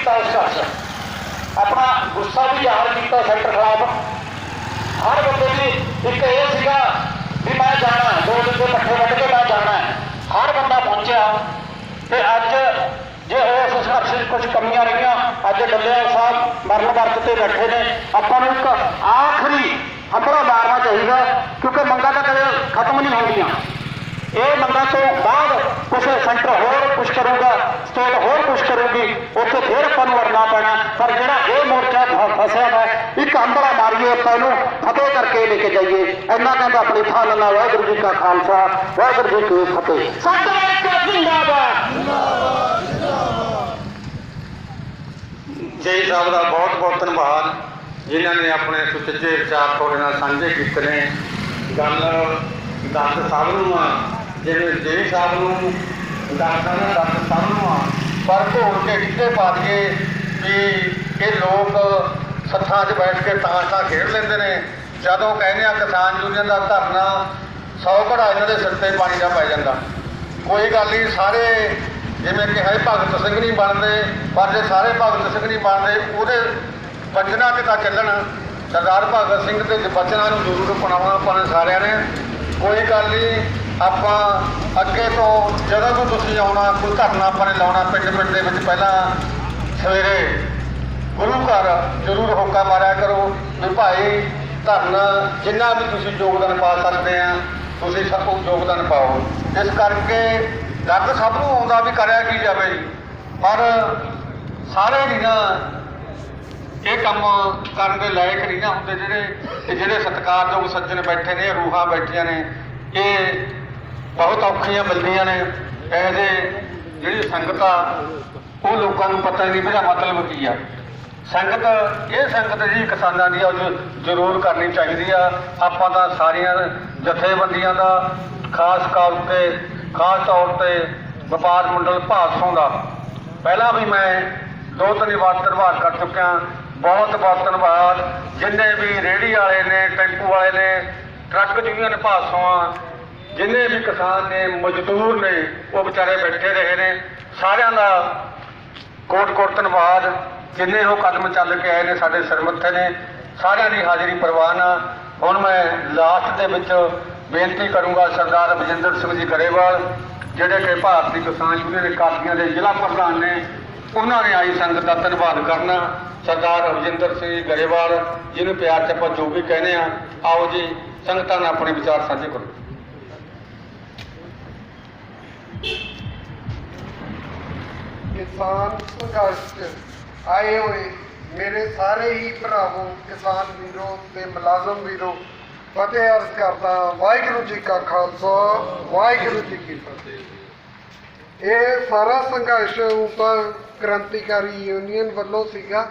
ਕੀਤਾ ਉਸ ਸ਼ਖਸ ਆਪਣਾ ਗੁੱਸਾ ਵੀ ਜ਼ਾਹਰ ਕੀਤਾ ਸੈਂਟਰ ਖਿਲਾਫ। ਹਰ ਬੰਦੇ ਦੀ ਇੱਕ ਇਹ ਸੀਗਾ ਵੀ ਮੈਂ ਜਾਣਾ ਦੋ ਦਿਨ ਦੇ ਇਕੱਠੇ ਵੱਢ ਕੇ ਮੈਂ ਜਾਣਾ ਹਰ ਬੰਦਾ ਪਹੁੰਚਿਆ ਤੇ ਅੱਜ ਜੇ ਉਸ ਸੰਘਰਸ਼ ਵਿੱਚ ਕੁਝ ਕਮੀਆਂ ਰਹੀਆਂ, ਅੱਜ ਡੱਲੇਵਾਲ ਸਾਹਿਬ ਮਰਨ ਵਰਤ ਤੇ ਬੈਠੇ ਨੇ। ਆਪਾਂ ਨੂੰ ਇੱਕ ਆਖਰੀ ਹੰਬੜਾ ਮਾਰਨਾ ਚਾਹੀਦਾ, ਕਿਉਂਕਿ ਮੰਗਾਂ ਤਾਂ ਕਦੇ ਖਤਮ ਨਹੀਂ ਹੁੰਦੀਆਂ। ਇਹ ਮੰਗਾਂ ਤੋਂ ਬਾਅਦ ਕੁਛ ਸੈਂਟਰ ਹੋਰ ਕੁਛ ਕਰੂਗਾ ਸਟੇਟ ਹੋਰ ਕੁਛ ਕਰੂਗੀ ਉੱਥੇ ਫਿਰ ਆਪਾਂ ਨੂੰ ਲੜਨਾ ਪੈਣਾ। ਪਰ ਜਿਹੜਾ ਇਹ ਮੋਰਚਾ ਫਸਿਆ ਵਾ ਇੱਕ ਹੰਬੜਾ ਮਾਰੀਏ ਆਪਾਂ ਇਹਨੂੰ ਫਤਿਹ ਕਰਕੇ ਲੈ ਕੇ ਜਾਈਏ। ਇੰਨਾ ਕਹਿੰਦਾ ਆਪਣੀ ਥਾਂ ਨਾਲ ਵਾਹਿਗੁਰੂ ਜੀ ਕਾ ਖਾਲਸਾ ਵਾਹਿਗੁਰੂ ਜੀ ਕੀ ਫਤਿਹ। ਸਤਿ ਜਿੰਦਾਬਾਦ। ਜੈ ਸਾਹਿਬ ਦਾ ਬਹੁਤ ਬਹੁਤ ਧੰਨਵਾਦ। ਜਿਨ੍ਹਾਂ ਨੇ ਆਪਣੇ ਸੁਚੱਜੇ ਵਿਚਾਰ ਤੁਹਾਡੇ ਨਾਲ ਸਾਂਝੇ ਕੀਤੇ ਨੇ। ਗੱਲ ਦਸ ਸਾਹਿਬ ਨੂੰ ਜਿਵੇਂ ਦੇ ਸਾਹਿਬ ਨੂੰ ਦੱਸਦਾ ਨਾ ਦਸ ਸਾਹਿਬ ਨੂੰ ਆ, ਪਰ ਘੋਲ ਕੇ ਕਿੱਥੇ ਪਾ ਦਈਏ ਵੀ ਇਹ ਲੋਕ ਸੱਥਾਂ 'ਚ ਬੈਠ ਕੇ ਤਾਸ਼ਾਂ ਖੇਡ ਲੈਂਦੇ ਨੇ। ਜਦੋਂ ਕਹਿੰਦੇ ਆ ਕਿਸਾਨ ਯੂਨੀਅਨ ਦਾ ਧਰਨਾ 100 ਘੜਾ ਇਹਨਾਂ ਦੇ ਸਿਰ ਤੇ ਪਾਣੀ ਦਾ ਪੈ ਜਾਂਦਾ। ਕੋਈ ਗੱਲ ਨਹੀਂ, ਸਾਰੇ ਜਿਵੇਂ ਕਿ ਹੈ ਭਗਤ ਸਿੰਘ ਨਹੀਂ ਬਣਦੇ, ਪਰ ਜੇ ਸਾਰੇ ਭਗਤ ਸਿੰਘ ਨਹੀਂ ਬਣਦੇ, ਉਹਦੇ ਬਚਨਾਂ ਤੇ ਤਾਂ ਚੱਲਣ? ਸਰਦਾਰ ਭਗਤ ਸਿੰਘ ਦੇ ਬਚਨਾਂ ਨੂੰ ਜ਼ਰੂਰ ਅਪਣਾਉਣਾ ਆਪਾਂ ਸਾਰਿਆਂ ਨੇ। ਕੋਈ ਗੱਲ ਨਹੀਂ ਆਪਾਂ ਅੱਗੇ ਤੋਂ ਜਦੋਂ ਵੀ ਤੁਸੀਂ ਆਉਣਾ, ਕੋਈ ਧਰਨਾ ਆਪਾਂ ਨੇ ਲਾਉਣਾ ਪਿੰਡ ਪਿੰਡ ਦੇ ਵਿੱਚ, ਪਹਿਲਾਂ ਸਵੇਰੇ ਗੁਰੂ ਘਰ ਜ਼ਰੂਰ ਹੋਕਾ ਮਾਰਿਆ ਕਰੋ ਵੀ ਭਾਈ ਧਰਨਾ ਜਿੰਨਾ ਵੀ ਤੁਸੀਂ ਯੋਗਦਾਨ ਪਾ ਸਕਦੇ ਆ, ਤੁਸੀਂ ਸਭ ਨੂੰ ਯੋਗਦਾਨ ਪਾਓ। ਇਸ ਕਰਕੇ ਦਰਦ ਸਭ ਨੂੰ ਆਉਂਦਾ ਵੀ ਕਰਿਆ ਕੀ ਜਾਵੇ। ਪਰ ਸਾਰੇ ਨਹੀਂ ਨਾ ਇਹ ਕੰਮ ਕਰਨ ਦੇ ਲਾਇਕ ਨਹੀਂ ਨਾ ਹੁੰਦੇ ਜਿਹੜੇ ਤੇ ਜਿਹੜੇ ਸਤਿਕਾਰਯੋਗ ਸੱਜਣ ਬੈਠੇ ਨੇ, ਰੂਹਾਂ ਬੈਠੀਆਂ ਨੇ, ਇਹ ਬਹੁਤ ਔਖੀਆਂ ਮਿਲਦੀਆਂ ਨੇ। ਇਹਦੇ ਜਿਹੜੀ ਸੰਗਤ ਆ, ਉਹ ਲੋਕਾਂ ਨੂੰ ਪਤਾ ਹੀ ਨਹੀਂ ਇਹਦਾ ਮਤਲਬ ਕੀ ਆ। ਸੰਗਤ, ਇਹ ਸੰਗਤ ਜਿਹੜੀ ਕਿਸਾਨਾਂ ਦੀ ਆ, ਉਹ ਜ਼ਰੂਰ ਕਰਨੀ ਚਾਹੀਦੀ ਆ। ਆਪਾਂ ਤਾਂ ਸਾਰੀਆਂ ਜਥੇਬੰਦੀਆਂ ਦਾ, ਖਾਸ ਤੌਰ ਤੇ, ਖਾਸ ਤੌਰ ਤੇ ਵਪਾਰ ਮੰਡਲ ਭਾਦਸੋਂ ਦਾ। ਪਹਿਲਾਂ ਵੀ ਮੈਂ ਦੋ ਤਿੰਨ ਵਾਰ ਧੰਨਵਾਦ ਕਰ ਚੁੱਕਿਆ। ਬਹੁਤ ਬਹੁਤ ਧੰਨਵਾਦ। ਜਿੰਨੇ ਵੀ ਰੇਹੜੀ ਵਾਲੇ ਨੇ, ਟੈਂਪੂ ਵਾਲੇ ਨੇ, ਟਰੱਕ ਯੂਨੀਅਨ ਭਾਦਸੋਂ ਆ ਜਿੰਨੇ ਵੀ ਕਿਸਾਨ ਨੇ, ਮਜ਼ਦੂਰ ਨੇ, ਉਹ ਵਿਚਾਰੇ ਬੈਠੇ ਰਹੇ ਨੇ। ਸਾਰਿਆਂ ਦਾ ਕੋਟ ਕੋਟ ਧੰਨਵਾਦ। ਜਿੰਨੇ ਉਹ ਕਦਮ ਚੱਲ ਕੇ ਆਏ ਨੇ ਸਾਡੇ ਸਰਮੱਥੇ ਨੇ ਸਾਰਿਆਂ ਦੀ ਹਾਜ਼ਰੀ ਪ੍ਰਵਾਨ ਆ। ਹੁਣ ਮੈਂ ਲਾਸਟ ਦੇ ਵਿੱਚ ਬੇਨਤੀ ਕਰੂੰਗਾ ਸਰਦਾਰ ਬਜਿੰਦਰ ਸਿੰਘ ਜੀ ਗਰੇਵਾਲ, ਜਿਹੜੇ ਕਿ ਭਾਰਤੀ ਕਿਸਾਨ ਯੂਨੀਅਨ ਕਾਦੀਆਂ ਦੇ ਜ਼ਿਲ੍ਹਾ ਪ੍ਰਧਾਨ ਨੇ, ਉਹਨਾਂ ਨੇ ਆਈ ਸੰਗਤ ਦਾ ਧੰਨਵਾਦ ਕਰਨਾ। ਸਰਦਾਰ ਰਵਿੰਦਰ ਸਿੰਘ ਜੀ ਗਰੇਵਾਲ, ਜਿਹਨੂੰ ਪਿਆਰ ਚ ਆਪਾਂ ਜੋ ਵੀ ਕਹਿੰਦੇ ਆ, ਆਓ ਜੀ, ਸੰਗਤਾਂ ਨਾਲ ਆਪਣੇ ਵਿਚਾਰ ਸਾਂਝੇ ਕਰੋ। ਕਿਸਾਨ ਸੰਘਰਸ਼ 'ਚ ਆਏ ਹੋਏ ਮੇਰੇ ਸਾਰੇ ਹੀ ਭਰਾਵੋ, ਕਿਸਾਨ ਵੀਰੋ ਤੇ ਮੁਲਾਜ਼ਮ ਵੀਰੋ, ਫਤਿਹ ਅਰਜ਼ ਕਰਦਾ ਵਾਹਿਗੁਰੂ ਜੀ ਕਾ ਖਾਲਸਾ, ਵਾਹਿਗੁਰੂ ਜੀ ਕੀ ਫਤਿਹ। ਇਹ ਸਾਰਾ ਸੰਘਰਸ਼ ਉੱਪਰ ਕ੍ਰਾਂਤੀਕਾਰੀ ਯੂਨੀਅਨ ਵੱਲੋਂ ਸੀਗਾ।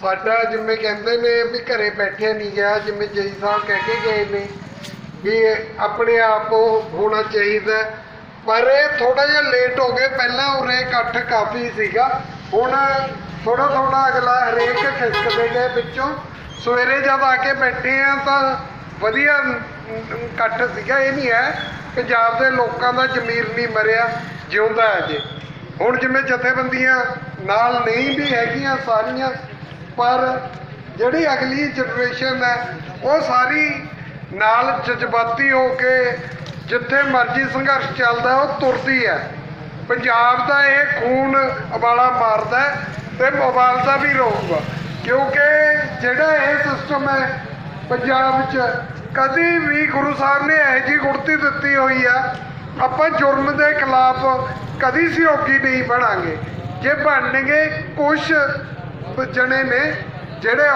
ਸਾਡਾ ਜਿਵੇਂ ਕਹਿੰਦੇ ਨੇ ਵੀ ਘਰੇ ਬੈਠਿਆ ਨਹੀਂ ਗਿਆ, ਜਿਵੇਂ ਜਈ ਸਾਹਿਬ ਕਹਿ ਕੇ ਗਏ ਨੇ ਵੀ ਆਪਣੇ ਆਪ ਉਹ ਹੋਣਾ ਚਾਹੀਦਾ ਪਰ ਇਹ ਥੋੜਾ ਜਿਹਾ ਲੇਟ ਹੋ ਗਏ। ਪਹਿਲਾਂ ਉਰੇ ਇਕੱਠ ਕਾਫੀ ਸੀਗਾ। ਹੁਣ ਥੋੜਾ ਥੋੜਾ ਅਗਲਾ ਹਰੇਕ ਖਿਸਕਦੇ ਗਏ ਵਿੱਚੋਂ। ਸਵੇਰੇ ਜਦ ਆ ਕੇ ਬੈਠੇ ਆ ਤਾਂ ਵਧੀਆ ਇਕੱਠ ਸੀਗਾ। ਇਹ ਨਹੀਂ ਹੈ ਪੰਜਾਬ ਦੇ ਲੋਕਾਂ ਦਾ ਜ਼ਮੀਰ ਨਹੀਂ ਮਰਿਆ, ਜਿਉਂਦਾ ਹੈ ਜੇ। ਹੁਣ ਜਿਵੇਂ ਜਥੇਬੰਦੀਆਂ ਨਾਲ ਨਹੀਂ ਵੀ ਹੈਗੀਆਂ ਸਾਰੀਆਂ, ਪਰ ਜਿਹੜੀ ਅਗਲੀ ਜਨਰੇਸ਼ਨ ਹੈ, ਉਹ ਸਾਰੀ ਨਾਲ ਜਜ਼ਬਾਤੀ ਹੋ ਕੇ ਜਿੱਥੇ ਮਰਜ਼ੀ ਸੰਘਰਸ਼ ਚੱਲਦਾ, ਉਹ ਤੁਰਦੀ ਹੈ। ਪੰਜਾਬ ਦਾ ਇਹ ਖੂਨ ਉਬਾਲਾ ਮਾਰਦਾ ਹੈ ਤੇ ਉਬਾਲਦਾ ਵੀ ਰਹੂਗਾ ਕਿਉਂਕਿ ਜਿਹੜਾ ਇਹ ਸਿਸਟਮ ਹੈ ਪੰਜਾਬ 'ਚ ਕਦੀ ਵੀ ਗੁਰੂ ਸਾਹਿਬ ਨੇ ਇਹੋ ਜਿਹੀ ਗੁੜਤੀ ਦਿੱਤੀ ਹੋਈ ਆ ਆਪਾਂ ਜੁਰਮ ਦੇ ਖਿਲਾਫ ਕਦੀ ਸਹਿਯੋਗੀ ਨਹੀਂ ਬਣਾਂਗੇ। ਜੇ ਬਣਨਗੇ ਕੁਝ ਜਣੇ ਨੇ ਜਿਹੜੇ